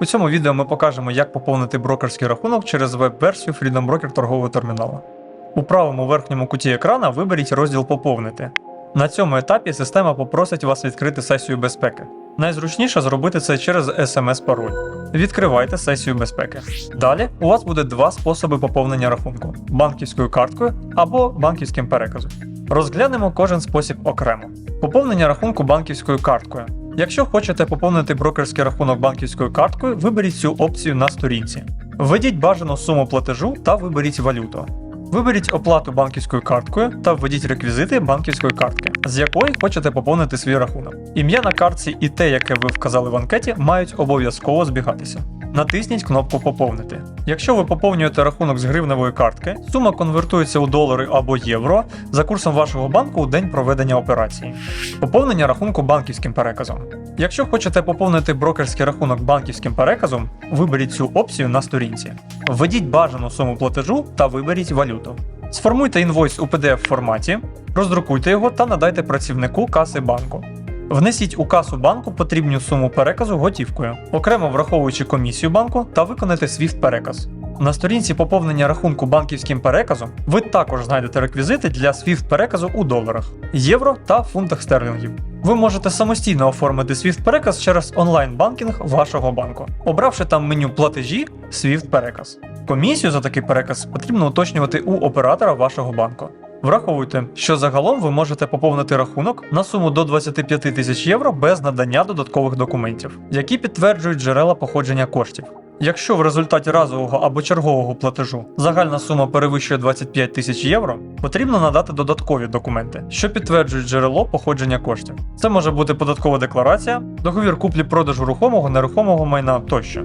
У цьому відео ми покажемо, як поповнити брокерський рахунок через веб-версію Freedom Broker торгового терміналу. У правому верхньому куті екрана виберіть розділ Поповнити. На цьому етапі система попросить вас відкрити сесію безпеки. Найзручніше зробити це через SMS-пароль. Відкривайте сесію безпеки. Далі у вас буде два способи поповнення рахунку: банківською карткою або банківським переказом. Розглянемо кожен спосіб окремо. Поповнення рахунку банківською карткою. Якщо хочете поповнити брокерський рахунок банківською карткою, виберіть цю опцію на сторінці. Введіть бажану суму платежу та виберіть валюту. Виберіть оплату банківською карткою та введіть реквізити банківської картки, з якої хочете поповнити свій рахунок. Ім'я на картці і те, яке ви вказали в анкеті, мають обов'язково збігатися. Натисніть кнопку Поповнити. Якщо ви поповнюєте рахунок з гривневої картки, сума конвертується у долари або євро за курсом вашого банку у день проведення операції. Поповнення рахунку банківським переказом. Якщо хочете поповнити брокерський рахунок банківським переказом, виберіть цю опцію на сторінці. Введіть бажану суму платежу та виберіть валюту. Сформуйте інвойс у PDF форматі, роздрукуйте його та надайте працівнику каси банку. Внесіть у касу банку потрібну суму переказу готівкою, окремо враховуючи комісію банку та виконайте SWIFT переказ. На сторінці поповнення рахунку банківським переказом ви також знайдете реквізити для SWIFT переказу у доларах, євро та фунтах стерлінгів. Ви можете самостійно оформити SWIFT переказ через онлайн-банкінг вашого банку, обравши там меню платежі SWIFT переказ. Комісію за такий переказ потрібно уточнювати у оператора вашого банку. Враховуйте, що загалом ви можете поповнити рахунок на суму до 25 тисяч євро без надання додаткових документів, які підтверджують джерела походження коштів. Якщо в результаті разового або чергового платежу загальна сума перевищує 25 тисяч євро, потрібно надати додаткові документи, що підтверджують джерело походження коштів. Це може бути податкова декларація, договір куплі-продажу рухомого, нерухомого майна тощо.